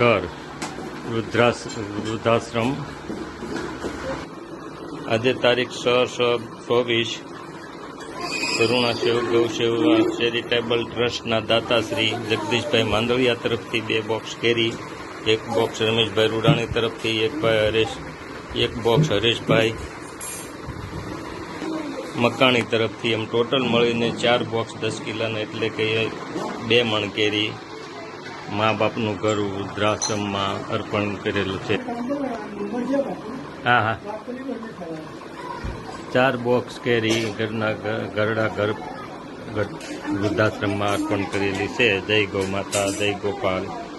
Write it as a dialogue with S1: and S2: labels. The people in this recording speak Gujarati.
S1: ઘર વૃદ્ધાશ વૃદ્ધાશ્રમ. આજે તારીખ છ છ ચોવીસ. કરુણા સેવ ગૌ સેવા ચેરિટેબલ ટ્રસ્ટના દાતાશ્રી જગદીશભાઈ માંડવિયા તરફથી બે બોક્સ કેરી, એક બોક્સ રમેશભાઈ રૂડાણી તરફથી, એક ભાઈ હરેશ, એક બોક્સ હરેશભાઈ મકાણી તરફથી. એમ ટોટલ મળીને ચાર બોક્સ દસ કિલોના એટલે કે બે મણ કેરી. મા બાપનું ઘર વૃદ્ધાશ્રમમાં અર્પણ કરેલું છે. હા હા. ચાર બોક્સ કેરી ઘરના ઘરડા ઘર વૃદ્ધાશ્રમમાં અર્પણ કરેલી છે. જય ગૌ માતા, જય ગોપાલ.